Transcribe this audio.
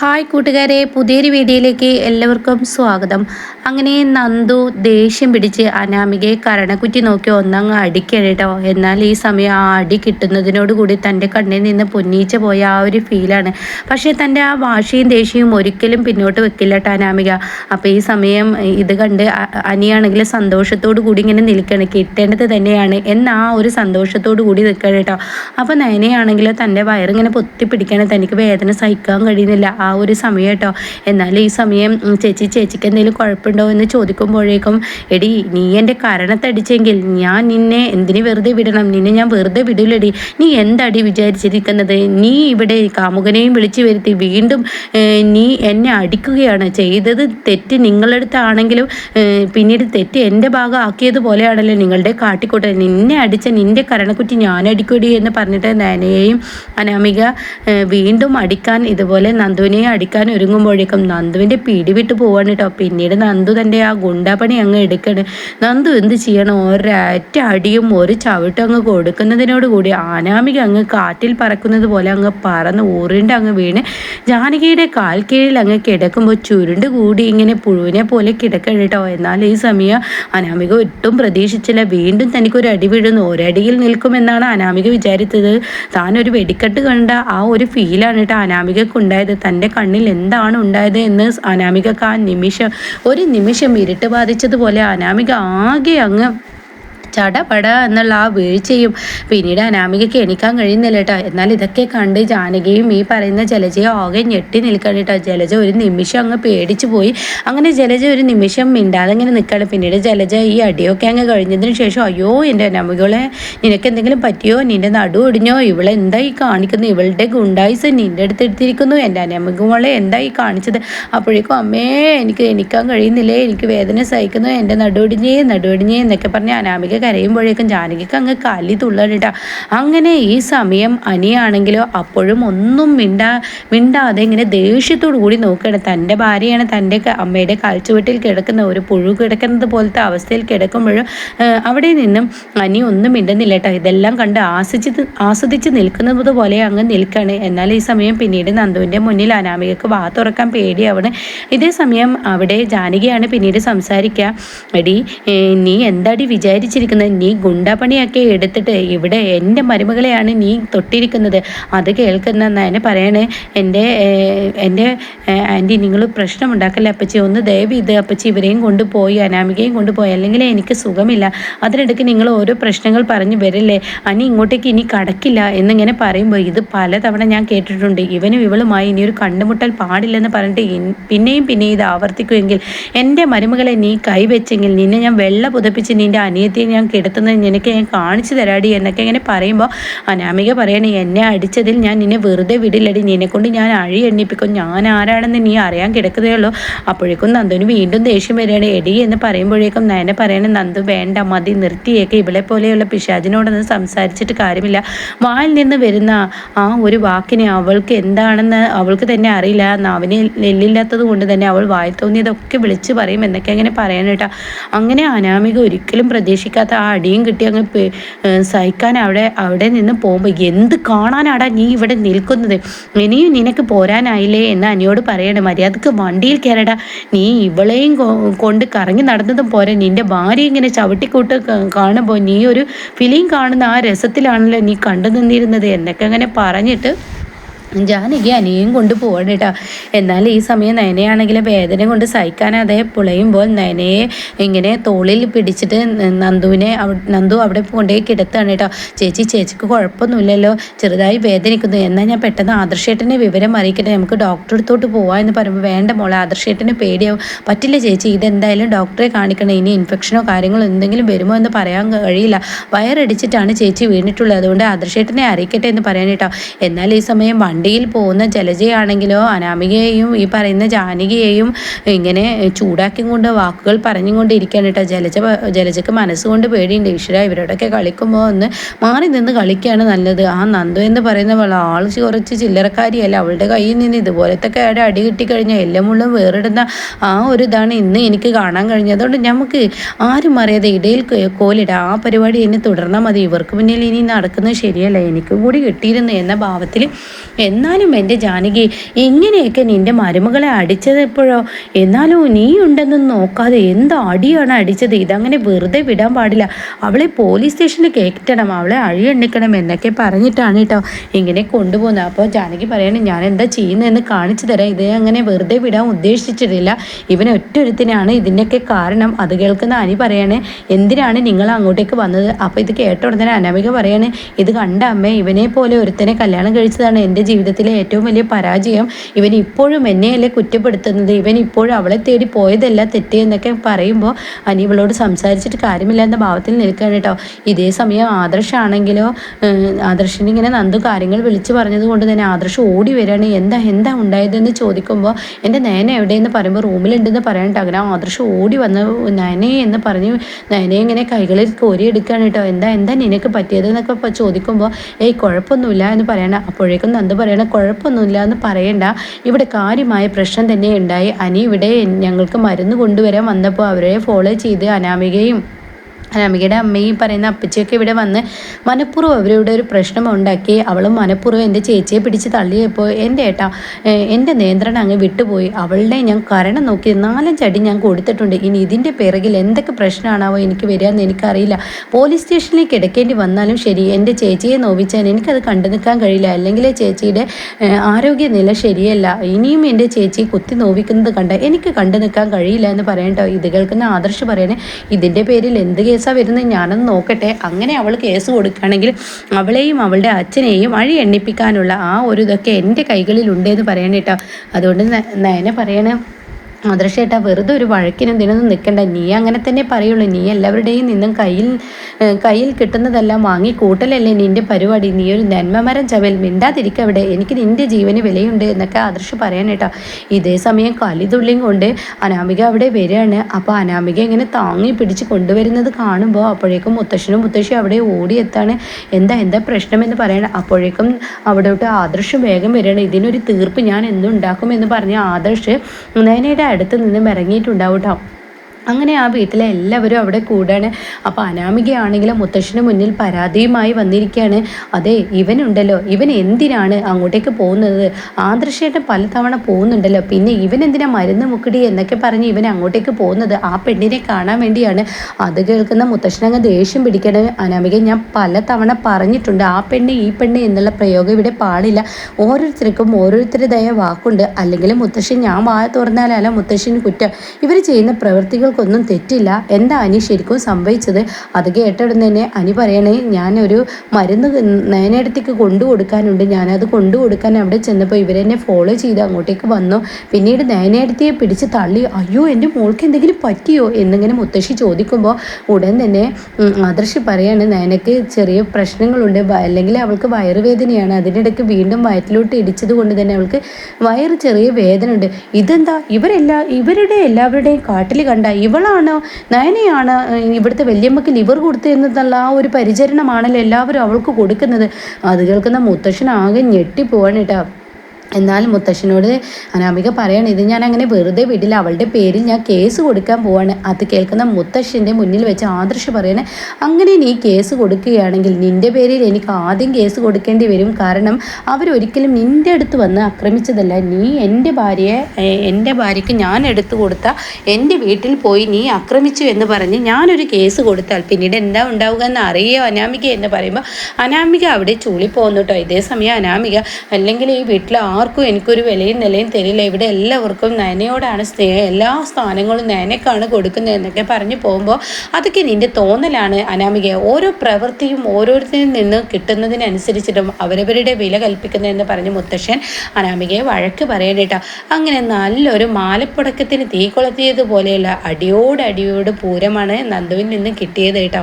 Hi കൂട്ടുകാരെ പുതിയൊരു വീഡിയോയിലേക്ക് എല്ലാവർക്കും സ്വാഗതം. അങ്ങനെ നന്ദു ദേഷ്യം പിടിച്ച് അനാമികയെ കരണക്കുറ്റി നോക്കി ഒന്നങ്ങ് അടിക്കണേട്ടോ എന്നാൽ ഈ സമയം ആ അടി കിട്ടുന്നതിനോട് കൂടി തന്റെ കണ്ണിൽ നിന്ന് പൊന്നീച്ച പോയ ആ ഒരു ഫീലാണ് പക്ഷേ തന്റെ ആ വാശിയും ദേഷ്യവും ഒരിക്കലും പിന്നോട്ട് വെക്കില്ല കേട്ടോ അനാമിക. അപ്പോൾ ഈ സമയം ഇത് കണ്ട് അനിയാണെങ്കിൽ സന്തോഷത്തോടു കൂടി ഇങ്ങനെ നിൽക്കണം കിട്ടേണ്ടത് തന്നെയാണ് എന്ന ആ ഒരു സന്തോഷത്തോടു കൂടി നിൽക്കണം കേട്ടോ അപ്പോൾ നയനയാണെങ്കിൽ തന്റെ വയറിങ്ങനെ പൊത്തിപ്പിടിക്കണം തനിക്ക് വേദന സഹിക്കാൻ കഴിയുന്നില്ല. ആ ഒരു സമയം കേട്ടോ എന്നാൽ ഈ സമയം ചേച്ചി ചേച്ചിക്ക് എന്തെങ്കിലും കുഴപ്പമുണ്ടോ എന്ന് ചോദിക്കുമ്പോഴേക്കും എടി നീ എന്റെ കരണത്തടിച്ചെങ്കിൽ ഞാൻ നിന്നെ എന്തിനു വെറുതെ വിടണം? നിന്നെ ഞാൻ വെറുതെ വിടില്ലടി നീ എന്താടി വിചാരിച്ചിരിക്കുന്നത്? നീ ഇവിടെ കാമുകനെയും വിളിച്ചു വരുത്തി വീണ്ടും നീ എന്നെ അടിക്കുകയാണ് ചെയ്തത്. തെറ്റ് നിങ്ങളടുത്താണെങ്കിലും പിന്നീട് തെറ്റ് എന്റെ ഭാഗം ആക്കിയതുപോലെയാണല്ലോ നിങ്ങളുടെ കാട്ടിക്കൂട്ടൽ നിന്നെ അടിച്ച നിന്റെ കരണക്കുറ്റി ഞാൻ അടിക്കൂടി എന്ന് പറഞ്ഞിട്ട് നനയെയും അനാമിക വീണ്ടും അടിക്കാൻ ഇതുപോലെ നന്ദു നന്ദുവിനെ അടിക്കാൻ ഒരുങ്ങുമ്പോഴേക്കും നന്ദുവിന്റെ പിടി വിട്ട് പോവാണ് കേട്ടോ പിന്നീട് നന്ദു തന്റെ ആ ഗുണ്ടാപ്പണി അങ്ങ് എടുക്കണ്. നന്ദു എന്ത് ചെയ്യണം? ഒരറ്റ അടിയും ഒരു ചവിട്ടും അങ്ങ് കൊടുക്കുന്നതിനോട് കൂടി ആനാമിക അങ്ങ് കാറ്റിൽ പറക്കുന്നത് പോലെ അങ്ങ് പറന്ന് ഊറിണ്ട് അങ്ങ് വീണ് ജാനകിയുടെ കാൽ കീഴിൽ അങ്ങ് കിടക്കുമ്പോൾ ചുരുണ്ട് കൂടി ഇങ്ങനെ പുഴുവിനെ പോലെ കിടക്കണം കേട്ടോ എന്നാൽ ഈ സമയം അനാമിക ഒട്ടും പ്രതീക്ഷിച്ചില്ല. വീണ്ടും തനിക്കൊരു അടി വീഴുന്നു. ഒരടിയിൽ നിൽക്കുമെന്നാണ് അനാമിക വിചാരിച്ചത്. താൻ ഒരു വെടിക്കെട്ട് കണ്ട ആ ഒരു ഫീലാണ് കേട്ടോ അനാമികക്കുണ്ടായത്. തന്നെ തന്റെ കണ്ണിൽ എന്താണ് ഉണ്ടായത് എന്ന് അനാമികക്ക് ആ നിമിഷം ഒരു നിമിഷം ഇരുട്ട് ബാധിച്ചതുപോലെ അനാമിക ആകെ അങ്ങ് ചടപട എന്നുള്ള ആ വീഴ്ചയും പിന്നീട് അനാമികയ്ക്ക് എണിക്കാൻ കഴിയുന്നില്ല കേട്ടോ എന്നാൽ ഇതൊക്കെ കണ്ട് ജാനകിയും ഈ പറയുന്ന ജലജയും ആകെ ഞെട്ടി നിൽക്കണം കേട്ടോ ജലജ ഒരു നിമിഷം അങ്ങ് പേടിച്ചു പോയി. അങ്ങനെ ജലജ ഒരു നിമിഷം മിണ്ടാതെ ഇങ്ങനെ നിൽക്കണം പിന്നീട് ജലജ ഈ അടിയൊക്കെ അങ്ങ് കഴിഞ്ഞതിന് ശേഷം അയ്യോ എന്റെ അനാമികളെ നിനക്ക് എന്തെങ്കിലും പറ്റിയോ? നിന്റെ നടു ഒടിഞ്ഞോ? ഇവളെ എന്തായി കാണിക്കുന്നു? ഇവളുടെ ഗുണ്ടായിസ് നിന്റെ അടുത്ത് എടുത്തിരിക്കുന്നു. എന്റെ അനാമികളെ എന്തായി കാണിച്ചത്? അപ്പോഴേക്കും അമ്മേ എനിക്ക് എനിക്കാൻ കഴിയുന്നില്ലേ? എനിക്ക് വേദന സഹിക്കുന്നു. എന്റെ നടുവൊടിഞ്ഞേ നടുവൊടിഞ്ഞേ എന്നൊക്കെ പറഞ്ഞ് അനാമിക കരയുമ്പോഴേക്കും ജാനകിക്ക് അങ്ങ് കലി തുള്ളലിട്ട. അങ്ങനെ ഈ സമയം അനിയാണെങ്കിലോ അപ്പോഴും ഒന്നും മിണ്ടാ മിണ്ടാതെ ഇങ്ങനെ ദേഷ്യത്തോടു കൂടി നോക്കുകയാണ്. തന്റെ ഭാര്യയാണ് തന്റെ അമ്മയുടെ കാൽച്ചുവട്ടിൽ കിടക്കുന്ന ഒരു പുഴു കിടക്കുന്നത് പോലത്തെ അവസ്ഥയിൽ കിടക്കുമ്പോഴും അവിടെ നിന്നും അനി ഒന്നും മിണ്ടുന്നില്ല കേട്ടോ. ഇതെല്ലാം കണ്ട് ആസ്വദിച്ച് ആസ്വദിച്ച് നിൽക്കുന്നത് പോലെ അങ്ങ് നിൽക്കുകയാണ്. എന്നാൽ ഈ സമയം പിന്നീട് നന്ദുവിന്റെ മുന്നിൽ അനാമികക്ക് വാ തുറക്കാൻ പേടിയാവണ്. ഇതേ സമയം അവിടെ ജാനകിയാണ് പിന്നീട് സംസാരിക്കുക. എടി നീ എന്താടി വിചാരിച്ചിരിക്കുന്നത്? നിൽക്കുന്നത് നീ ഗുണ്ടാപ്പണിയൊക്കെ എടുത്തിട്ട് ഇവിടെ എന്റെ മരുമകളെയാണ് നീ തൊട്ടിരിക്കുന്നത്. അത് കേൾക്കുന്ന എന്നെ പറയണേ എന്റെ എന്റെ ആന്റി നിങ്ങൾ പ്രശ്നമുണ്ടാക്കല്ലേ അപ്പച്ചി? ഒന്ന് ദയവ് ഇത് അപ്പച്ചി ഇവരെയും കൊണ്ടുപോയി അനാമികയും കൊണ്ടുപോയി. അല്ലെങ്കിൽ എനിക്ക് സുഖമില്ല. അതിനിടയ്ക്ക് നിങ്ങൾ ഓരോ പ്രശ്നങ്ങൾ പറഞ്ഞു വരില്ലേ? അനി ഇങ്ങോട്ടേക്ക് ഇനി കടക്കില്ല എന്നിങ്ങനെ പറയുമ്പോൾ ഇത് പലതവണ ഞാൻ കേട്ടിട്ടുണ്ട്. ഇവനും ഇവളുമായി ഇനി ഒരു കണ്ടുമുട്ടൽ പാടില്ലെന്ന് പറഞ്ഞിട്ട് പിന്നെയും പിന്നെയും ഇത് ആവർത്തിക്കുമെങ്കിൽ എന്റെ മരുമകളെ നീ കൈവച്ചെങ്കിൽ നിന്നെ ഞാൻ വെള്ള പുതപ്പിച്ച് നിന്റെ അനിയത്തിയെ ഞാൻ കിടത്തുന്നത് നിനക്ക് ഞാൻ കാണിച്ചു തരാടി എന്നൊക്കെ ഇങ്ങനെ പറയുമ്പോൾ അനാമിക പറയണേ എന്നെ അടിച്ചതിൽ ഞാൻ നിന്നെ വെറുതെ വിടില്ലടി. നിന്നെക്കൊണ്ട് ഞാൻ അഴി എണ്ണിപ്പിക്കും. ഞാൻ ആരാണെന്ന് നീ അറിയാൻ കിടക്കുന്നേ ഉള്ളൂ. അപ്പോഴേക്കും നന്ദുവിന് വീണ്ടും ദേഷ്യം വരികയാണ്. എടി എന്ന് പറയുമ്പോഴേക്കും നയനെ പറയണേ നന്ദു വേണ്ട മതി നിർത്തിയേക്ക്. ഇവളെ പോലെയുള്ള പിശാചിനോടൊന്നും സംസാരിച്ചിട്ട് കാര്യമില്ല. വായിൽ നിന്ന് വരുന്ന ആ ഒരു വാക്കിനെ അവൾക്ക് എന്താണെന്ന് അവൾക്ക് തന്നെ അറിയില്ല. നാവിനെ നെല്ലില്ലാത്തത് കൊണ്ട് തന്നെ അവൾ വായി തോന്നിയതൊക്കെ വിളിച്ച് പറയും എന്നൊക്കെ അങ്ങനെ പറയണേട്ടാ അങ്ങനെ അനാമിക ഒരിക്കലും പ്രതീക്ഷിക്കാത്ത ആ അടിയും കിട്ടി അങ്ങ് സഹിക്കാൻ അവിടെ അവിടെ നിന്ന് പോകുമ്പോൾ എന്ത് കാണാനാടാ നീ ഇവിടെ നിൽക്കുന്നത്? ഇനിയും നിനക്ക് പോരാനായില്ലേ എന്ന് അനിയോട് പറയണം. മര്യാദയ്ക്ക് വണ്ടിയിൽ കയറടാ. നീ ഇവളെയും കൊണ്ട് കറങ്ങി നടന്നതും പോരെ. നിന്റെ ഭാര്യ ഇങ്ങനെ ചവിട്ടിക്കൂട്ട് കാണുമ്പോൾ നീ ഒരു ഫിലിം കാണുന്ന ആ രസത്തിലാണല്ലോ നീ കണ്ടു നിന്നിരുന്നത്. എന്നൊക്കെ അങ്ങനെ പറഞ്ഞിട്ട് ജാനകി അനിയും കൊണ്ട് പോവാണ് കേട്ടോ എന്നാൽ ഈ സമയം നയനയാണെങ്കിൽ വേദന കൊണ്ട് സഹിക്കാനാതെ പുളയുമ്പോൾ നയനയെ ഇങ്ങനെ തോളിൽ പിടിച്ചിട്ട് നന്ദുവിനെ നന്ദു അവിടെ കൊണ്ടുപോയി കിടത്താണ് കേട്ടോ ചേച്ചി ചേച്ചിക്ക് കുഴപ്പമൊന്നുമില്ലല്ലോ. ചെറുതായി വേദനിക്കുന്നു. എന്നാൽ ഞാൻ പെട്ടെന്ന് ആദർശേട്ടനെ വിവരം അറിയിക്കട്ടെ. നമുക്ക് ഡോക്ടറെ അടുത്തോട്ട് പോവാം എന്ന് പറയുമ്പോൾ വേണ്ട മോളെ ആദർശേട്ടന് പേടിയാവും. പറ്റില്ല ചേച്ചി ഇതെന്തായാലും ഡോക്ടറെ കാണിക്കണം. ഇനി ഇൻഫെക്ഷനോ കാര്യങ്ങളോ എന്തെങ്കിലും വരുമോ എന്ന് പറയാൻ കഴിയില്ല. വയറടിച്ചിട്ടാണ് ചേച്ചി വീണിട്ടുള്ളത്. അതുകൊണ്ട് ആദർശേട്ടനെ അറിയിക്കട്ടെ എന്ന് പറയാൻ കേട്ടോ എന്നാൽ ഈ സമയം വണ്ടിയിൽ പോകുന്ന ജലജയാണെങ്കിലോ അനാമികയെയും ഈ പറയുന്ന ജാനകിയെയും ഇങ്ങനെ ചൂടാക്കി കൊണ്ട് വാക്കുകൾ പറഞ്ഞുകൊണ്ട് ഇരിക്കുകയാണ് കേട്ടോ. ജലജ ജലജക്ക് മനസ്സുകൊണ്ട് പേടിയുണ്ട്. ഈശ്വര ഇവരോടൊക്കെ കളിക്കുമ്പോൾ ഒന്ന് മാറി നിന്ന് കളിക്കുകയാണ് നല്ലത്. ആ നന്ദു എന്ന് പറയുന്ന ആൾ കുറച്ച് ചില്ലറക്കാരിയല്ല. അവളുടെ കയ്യിൽ നിന്ന് ഇതുപോലത്തെ കേടെ അടി കിട്ടിക്കഴിഞ്ഞാൽ എല്ലാം മുള്ളും വേറിടുന്ന ആ ഒരു ഇതാണ് ഇന്ന് എനിക്ക് കാണാൻ കഴിഞ്ഞത്. അതുകൊണ്ട് നമുക്ക് ആരും അറിയാതെ ഇടയിൽ കോലിട. ആ പരിപാടി എന്നെ തുടർന്നാൽ മതി. ഇവർക്ക് മുന്നിൽ ഇനി നടക്കുന്നത് ശരിയല്ല. എനിക്കും കൂടി കിട്ടിയിരുന്നു എന്ന ഭാവത്തിൽ എന്നാലും എന്റെ ജാനകി എങ്ങനെയൊക്കെ നിന്റെ മരുമകളെ അടിച്ചത് എപ്പോഴോ എന്നാലും നീ ഉണ്ടെന്ന് നോക്കാതെ എന്ത് അടിയാണ് അടിച്ചത്? ഇതങ്ങനെ വെറുതെ വിടാൻ പാടില്ല. അവളെ പോലീസ് സ്റ്റേഷനിൽ കയറ്റണം അവളെ അഴിയെണ്ണിക്കണം എന്നൊക്കെ പറഞ്ഞിട്ടാണ് കേട്ടോ ഇങ്ങനെ കൊണ്ടുപോകുന്നത്. അപ്പോൾ ജാനകി പറയണേ ഞാൻ എന്താ ചെയ്യുന്നതെന്ന് കാണിച്ചു തരാം. ഇത് അങ്ങനെ വെറുതെ വിടാൻ ഉദ്ദേശിച്ചിട്ടില്ല. ഇവൻ ഒറ്റൊരുത്തിനാണ് ഇതിന്റെയൊക്കെ കാരണം. അത് കേൾക്കുന്ന അനി പറയണേ എന്തിനാണ് നിങ്ങൾ അങ്ങോട്ടേക്ക് വന്നത്? അപ്പോൾ ഇത് കേട്ട ഉടനെ അനാമിക പറയണേ ഇത് കണ്ട അമ്മേ ഇവനെ പോലെ ഒരുത്തനെ കല്യാണം കഴിച്ചതാണ് എന്റെ ജീവിതത്തിലെ ഏറ്റവും വലിയ പരാജയം ഇവൻ ഇപ്പോഴും എന്നെയല്ലേ കുറ്റപ്പെടുത്തുന്നത്? ഇവൻ ഇപ്പോഴും അവളെ തേടി പോയതല്ല തെറ്റ് എന്നൊക്കെ പറയുമ്പോൾ അനി ഇവളോട് സംസാരിച്ചിട്ട് കാര്യമില്ല എന്ന ഭാവത്തിൽ നിൽക്കുകയാണ് കേട്ടോ. ഇതേ സമയം ആദർശാണെങ്കിലോ ആദർശിന് ഇങ്ങനെ നന്ദു കാര്യങ്ങൾ വിളിച്ചു പറഞ്ഞത് കൊണ്ട് തന്നെ ആദർശ് ഓടി വരികയാണ്. എന്താ എന്താ ഉണ്ടായതെന്ന് ചോദിക്കുമ്പോൾ എന്റെ നയന എവിടെയെന്ന് പറയുമ്പോൾ റൂമിലുണ്ടെന്ന് പറയാനിട്ട് അങ്ങനെ ആദർശ് ഓടി വന്ന് നയനെ എന്ന് പറഞ്ഞ് നയനെ ഇങ്ങനെ കൈകളിൽ കോരിയെടുക്കുകയാണ് കേട്ടോ. എന്താ എന്താ നിനക്ക് പറ്റിയതെന്നൊക്കെ ചോദിക്കുമ്പോൾ ഏയ് കുഴപ്പമൊന്നുമില്ല എന്ന് പറയണ അപ്പോഴേക്കും നന്ദു പറയണ കുഴപ്പമൊന്നുമില്ല എന്ന് പറയണ്ട. ഇവിടെ കാര്യമായ പ്രശ്നം തന്നെ ഉണ്ടായി. അനി ഇവിടെ ഞങ്ങൾക്ക് മരുന്ന് കൊണ്ടുവരാൻ വന്നപ്പോൾ അവരെ ഫോളോ ചെയ്ത് അനാമികയും അനാമികയുടെ അമ്മയും പറയുന്ന അപ്പച്ചിയൊക്കെ ഇവിടെ വന്ന് മനഃപൂർവം അവരിവിടെ ഒരു പ്രശ്നം ഉണ്ടാക്കി. അവളും മനഃപൂർവം എന്റെ ചേച്ചിയെ പിടിച്ച് തള്ളിയപ്പോൾ എന്റെ ഏട്ടാ എന്റെ നിയന്ത്രണം അങ്ങ് വിട്ടുപോയി. അവളുടെ ഞാൻ കരണം നോക്കി നാലഞ്ചടി ഞാൻ കൊടുത്തിട്ടുണ്ട്. ഇനി ഇതിന്റെ പിറകിൽ എന്തൊക്കെ പ്രശ്നമാണാവോ എനിക്ക് വരികയെന്ന് എനിക്കറിയില്ല. പോലീസ് സ്റ്റേഷനിലേക്ക് എടുക്കേണ്ടി വന്നാലും ശരി എന്റെ ചേച്ചിയെ നോവിച്ചാൽ എനിക്കത് കണ്ടു നിൽക്കാൻ കഴിയില്ല. അല്ലെങ്കിൽ ചേച്ചിയുടെ ആരോഗ്യനില ശരിയല്ല. ഇനിയും എന്റെ ചേച്ചി കുത്തി നോവിക്കുന്നത് കണ്ട എനിക്ക് കണ്ടു നിൽക്കാൻ കഴിയില്ല എന്ന് പറയണ്ടോ. ഇത് കേൾക്കുന്ന ആദർശ് പറയണേ ഇതിന്റെ പേരിൽ എന്ത് കേസാണ് വരുന്നത് ഞാനൊന്ന് നോക്കട്ടെ. അങ്ങനെ അവൾ കേസ് കൊടുക്കുകയാണെങ്കിൽ അവളെയും അവളുടെ അച്ഛനെയും വഴി എണ്ണിപ്പിക്കാനുള്ള ആ ഒരു ഇതൊക്കെ എന്റെ കൈകളിലുണ്ടെന്ന് പറയണേട്ടോ അതുകൊണ്ട് നയനെ പറയണേ മദ്രസേട്ടാ വെറുതെ ഒരു വഴക്കിനും ഇതിനൊന്നും നിൽക്കണ്ട നീ അങ്ങനെ തന്നെ പറയുള്ളൂ. നീ എല്ലാവരുടെയും നിന്നും കയ്യിൽ കയ്യിൽ കിട്ടുന്നതെല്ലാം വാങ്ങി കൂട്ടലല്ലേ നിന്റെ പരിപാടി. നീ ഒരു നന്മമരം ചവൽ. മിണ്ടാതിരിക്കുക അവിടെ. എനിക്ക് നിന്റെ ജീവന് വിലയുണ്ട് എന്നൊക്കെ ആദർശ് പറയാനേട്ടാ ഇതേ സമയം കലിതുള്ളിയും കൊണ്ട് അനാമിക അവിടെ വരികയാണ്. അപ്പോൾ അനാമിക ഇങ്ങനെ താങ്ങി പിടിച്ച് കൊണ്ടുവരുന്നത് കാണുമ്പോൾ അപ്പോഴേക്കും മുത്തശ്ശനും മുത്തശ്ശി അവിടെ ഓടിയെത്താണ്. എന്താ എന്താ പ്രശ്നമെന്ന് പറയണം? അപ്പോഴേക്കും അവിടോട്ട് ആദർശ് വേഗം വരികയാണ്. ഇതിനൊരു തീർപ്പ് ഞാൻ എന്തുണ്ടാക്കും എന്ന് പറഞ്ഞ് ആദർശ് നയനയുടെ അടുത്ത് നിന്നും ഇറങ്ങിയിട്ടുണ്ടാവും കേട്ടോ അങ്ങനെ ആ വീട്ടിലെ എല്ലാവരും അവിടെ കൂടാണ്. അപ്പോൾ അനാമികയാണെങ്കിലും മുത്തശ്ശന് മുന്നിൽ പരാതിയുമായി വന്നിരിക്കുകയാണ്. അതെ ഇവനുണ്ടല്ലോ. ഇവൻ എന്തിനാണ് അങ്ങോട്ടേക്ക് പോകുന്നത്? ആദർശേട്ടൻ പലതവണ പോകുന്നുണ്ടല്ലോ. പിന്നെ ഇവൻ എന്തിനാ മരുന്ന് മുക്കിടി എന്നൊക്കെ പറഞ്ഞ് ഇവൻ അങ്ങോട്ടേക്ക് പോകുന്നത്? ആ പെണ്ണിനെ കാണാൻ വേണ്ടിയാണ്. അത് കേൾക്കുന്ന മുത്തശ്ശനങ്ങ് ദേഷ്യം പിടിക്കണ അനാമിക ഞാൻ പലതവണ പറഞ്ഞിട്ടുണ്ട്. ആ പെണ്ണ് ഈ പെണ്ണ് എന്നുള്ള പ്രയോഗം ഇവിടെ പാടില്ല. ഓരോരുത്തർക്കും ഓരോരുത്തരുടേതായ വാക്കുണ്ട്. അല്ലെങ്കിൽ മുത്തശ്ശൻ ഞാൻ വായ തുറന്നാലല്ല മുത്തശ്ശന് കുറ്റം. ഇവർ ചെയ്യുന്ന പ്രവൃത്തികൾ ഒന്നും തെറ്റില്ല. എന്താ അനി ശരിക്കും സംഭവിച്ചത്? അത് കേട്ടിടുന്ന തന്നെ അനി പറയണേ ഞാനൊരു മരുന്ന് നയനടുത്തേക്ക് കൊണ്ടു കൊടുക്കാനുണ്ട് ഞാനത് കൊണ്ടു കൊടുക്കാൻ അവിടെ ചെന്നപ്പോൾ ഇവരെന്നെ ഫോളോ ചെയ്ത് അങ്ങോട്ടേക്ക് വന്നു. പിന്നീട് നയനടുത്തിയെ പിടിച്ച് തള്ളി അയ്യോ എന്റെ മോൾക്ക് എന്തെങ്കിലും പറ്റിയോ? എന്നിങ്ങനെ മുത്തശ്ശി ചോദിക്കുമ്പോൾ ഉടൻ തന്നെ ആദർശി പറയാണ് നയനക്ക് ചെറിയ പ്രശ്നങ്ങളുണ്ട്. അല്ലെങ്കിൽ അവൾക്ക് വയറുവേദനയാണ്. അതിനിടയ്ക്ക് വീണ്ടും വയറ്റിലോട്ട് ഇടിച്ചത് കൊണ്ട് തന്നെ അവൾക്ക് വയറ് ചെറിയ വേദന ഉണ്ട് ഇതെന്താ? ഇവരെല്ലാ ഇവരുടെ എല്ലാവരുടെയും കാട്ടിൽ കണ്ട ഇവളാണ് നയനയാണ് ഇവിടുത്തെ വല്യമ്മക്ക് ലിവർ കൊടുത്തതെന്നുള്ള ആ ഒരു പരിചരണമാണല്ലോ എല്ലാവരും അവൾക്ക് കൊടുക്കുന്നത്. അത് കേൾക്കുന്ന മുത്തശ്ശനാകെ ഞെട്ടിപ്പോവാണ് കേട്ടോ. എന്നാൽ മുത്തശ്ശനോട് അനാമിക പറയണം ഇത് ഞാൻ അങ്ങനെ വെറുതെ വിടില്ല. അവളുടെ പേരിൽ ഞാൻ കേസ് കൊടുക്കാൻ പോവാണ്. അത് കേൾക്കുന്ന മുത്തശ്ശന്റെ മുന്നിൽ വെച്ച് ആദർശ പറയണേ അങ്ങനെ നീ കേസ് കൊടുക്കുകയാണെങ്കിൽ നിന്റെ പേരിൽ എനിക്ക് ആദ്യം കേസ് കൊടുക്കേണ്ടി വരും. കാരണം അവരൊരിക്കലും നിന്റെ അടുത്ത് വന്ന് ആക്രമിച്ചതല്ല. നീ എന്റെ ഭാര്യയെ എന്റെ ഭാര്യയ്ക്ക് ഞാൻ എടുത്തു കൊടുത്ത എന്റെ വീട്ടിൽ പോയി നീ ആക്രമിച്ചു എന്ന് പറഞ്ഞ് ഞാനൊരു കേസ് കൊടുത്താൽ പിന്നീട് എന്താ ഉണ്ടാവുക എന്ന് അറിയോ? അനാമിക എന്ന് പറയുമ്പോൾ അനാമിക അവിടെ ചൂളിപ്പോകുന്നു കേട്ടോ ഇതേ സമയം അനാമിക അല്ലെങ്കിൽ ഈ വീട്ടിൽ ആർക്കും എനിക്കൊരു വിലയും നിലയും തരില്ല. ഇവിടെ എല്ലാവർക്കും നയനയോടാണ് സ്നേഹം. എല്ലാ സ്ഥാനങ്ങളും നയനക്കാണ് കൊടുക്കുന്നത് എന്നൊക്കെ പറഞ്ഞു പോകുമ്പോൾ അതൊക്കെ നിന്റെ തോന്നലാണ് അനാമിക ഓരോ പ്രവൃത്തിയും ഓരോരുത്തരിൽ നിന്ന് കിട്ടുന്നതിനനുസരിച്ചിട്ടും അവരവരുടെ വില കൽപ്പിക്കുന്നതെന്ന് പറഞ്ഞ് മുത്തശ്ശൻ അനാമികയെ വഴക്ക് പറയണേട്ടോ അങ്ങനെ നല്ലൊരു മാലപ്പുടക്കത്തിന് തീ കൊളുത്തിയതുപോലെയുള്ള അടിയോടടിയോട് അടിയോട് പൂരമാണ് നന്ദുവിൽ നിന്ന് കിട്ടിയത് കേട്ടോ